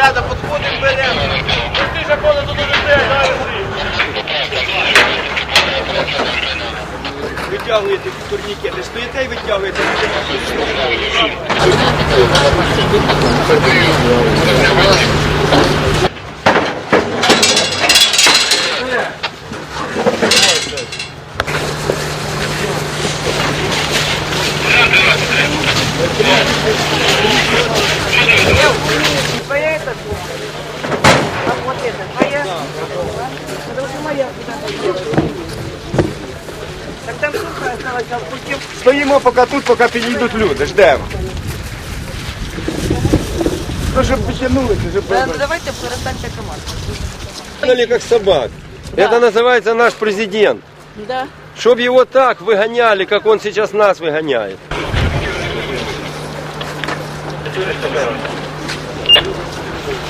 рядом подходим, беремо. Ти ж коли тут уже стоять, давай Витягуєте турнікети, стоїте і витягуєте. Твоя Это уже моя. Так там сухо осталось, а в пути Стоїмо поки тут, поки підійдуть люди, ждемо. Ну, щоб потягнулися, щоб Да, ну давайте перестаньте команду. Выгнали как собак. Это называется наш президент. Да. Чтоб его так выгоняли, как он сейчас нас выгоняет.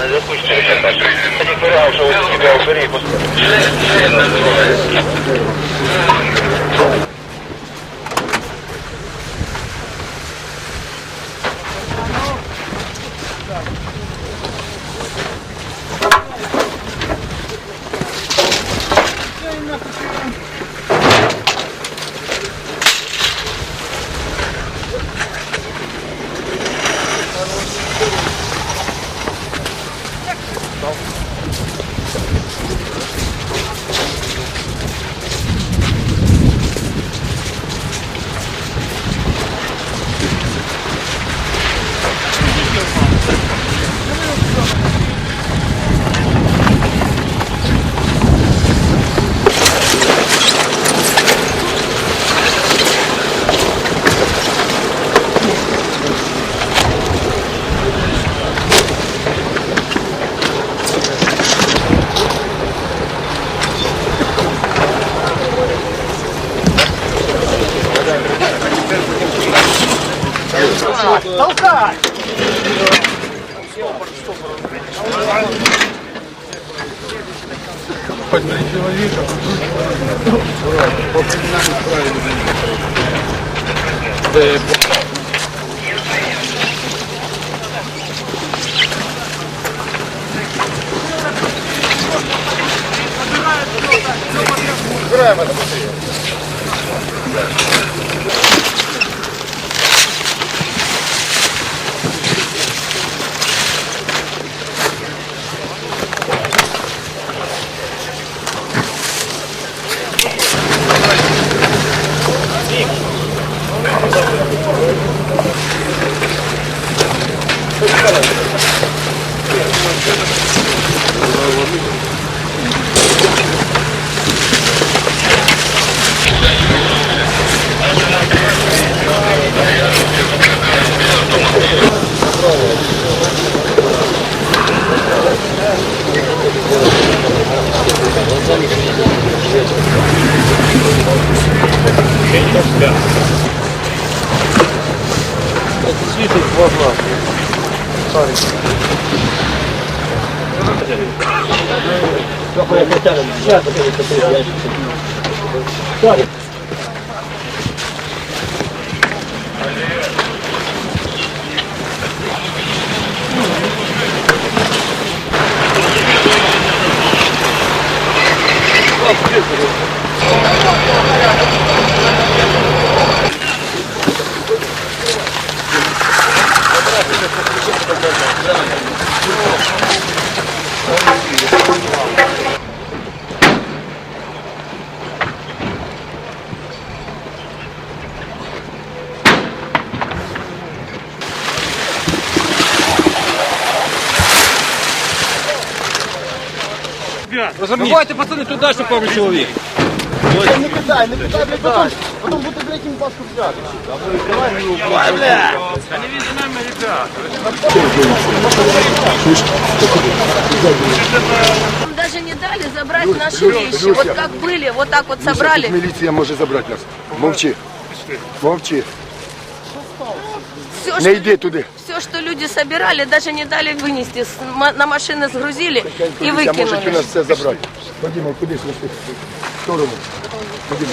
запустили. Они Перекурял, что у тебя уже репус. Толкай! Хоть три человека. По криминальным правилам. Играем это быстрее. Это Світить можна. Шарик. Шарик. Давайте, пацани, туди, щоб пару чоловік. Не кидай, не кидай, блядь, потім, потім буде третім паску взяти. Нам даже не дали забрать наши вещи. Вот как были, вот так вот собрали. Міліція може забрати нас. Мовчи. Мовчи. все, не що, йди. Все, что люди собирали, даже не дали вынести, На машини згрузили и выкинули. Можуть у нас все забрати. Вадима, куди сюди? В сторону. Вадима.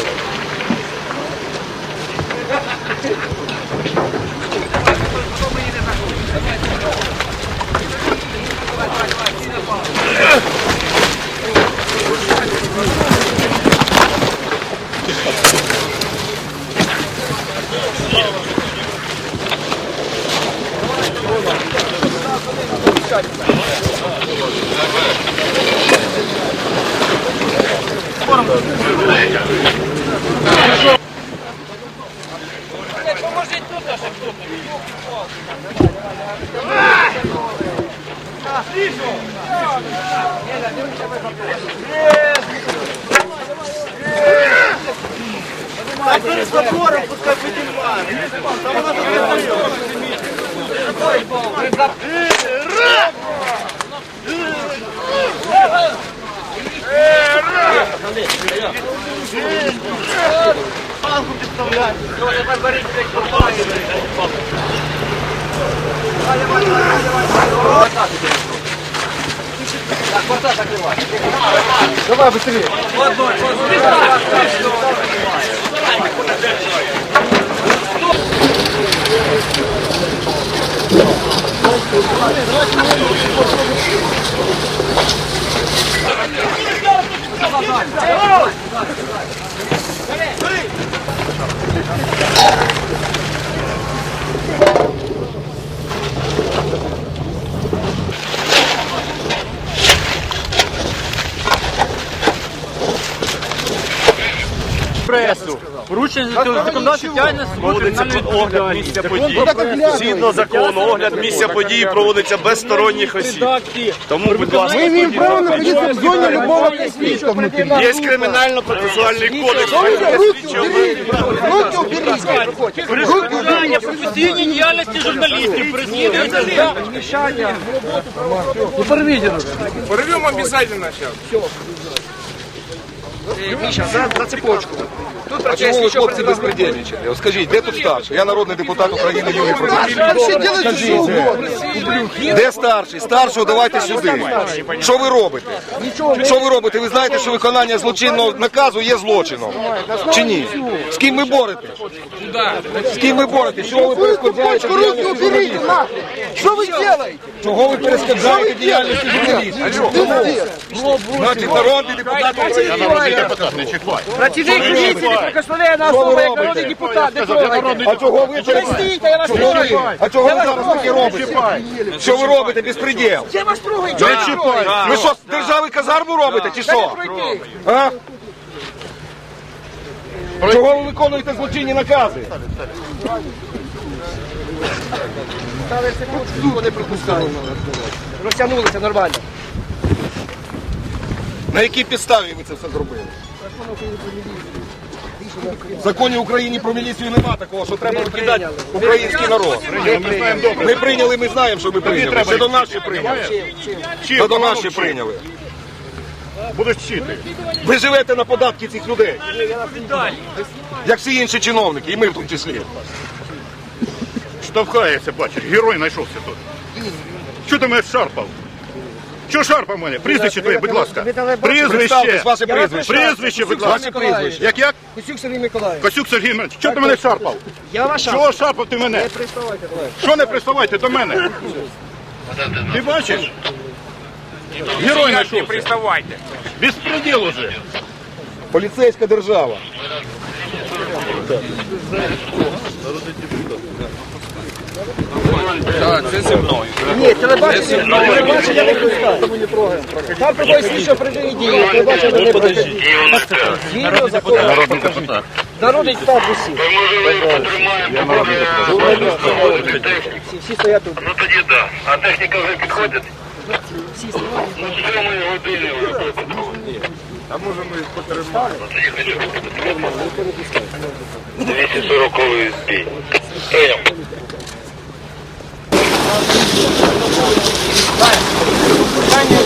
Так перед забором пускай піднімає. Там вона Палку підставляє. Давай, быстрее. Пресу. Порушення законодавчої діяльності кримінальної відповідальності. Згідно закону, огляд місця події проводиться без сторонніх осіб. Тому, будь ласка, Мы имеем право находиться в зоне любого конфликта внутри. є кримінально-процесуальний кодекс. Руки уберите! Руки уберите! Перешкоджання професійній діяльності журналістів переслідується за Порвем обязательно сейчас. А чому ви, хлопці, безпредельничаєте? От Скажіть, де тут старший? Я народний депутат України Юрій що угодно. Де старший? Старшого давайте сюди. Що ви робите? Що ви робите? Ви знаєте, що виконання злочинного наказу є злочином? Чи ні? З ким ви боретесь? З ким ви боретесь? Чого ви перешкоджаєте Руки діяльності нахуй! Что вы делаете? Чого ви перешкоджаєте діяльності журналістів? Значить, народний депутат України. Працівник поліції неприкосновенна Що ви особа, як народний депутат, не трогайте. А чого ви Стійте, я вас трогаю. А чого ви зараз таке робите? Що ви робите, безпреділ? Я вас трогаю, чого ви трогаєте? Ви що, з держави казарму робите, чи що? Пройти. А? Чого ви виконуєте злочинні накази? Розтягнулися нормально. На якій підставі ви це все зробили? В законі України про міліцію нема такого, що треба викидати український народ. Ми прийняли, ми знаємо, що ми прийняли. Ще до нас ще прийняли. Ще до нас ще прийняли. Будеш вчити. Ви живете на податки цих людей. Як всі інші чиновники, і ми в тому числі. Штовхається, бачиш, герой знайшовся тут. Що ти мене шарпав? Що шарпав мене? Прізвище твоє, будь ласка. Прізвище. Прізвище. Будь ласка. Як як? Косюк Сергій Миколаївич. Косюк Сергій Іванович, що ти мене шарпав? Я вас Чого шарпав ти мене? Що не приставайте до мене? Ти бачиш? Герой Не знайшовся. приставайте. Безпреділ уже. Поліцейська держава. Ні, телебачення, телебачення не пускає. Там проходить слідчо оперативні дії, телебачення не. Згідно закону. Народний депутат. Народний депутат усі. Всі, всі стоять тут. Ну тоді да. А техніка вже підходить? Ну, сьомої години вже А може ми потримаємо? Ну, тоді 240 збій. Прийом.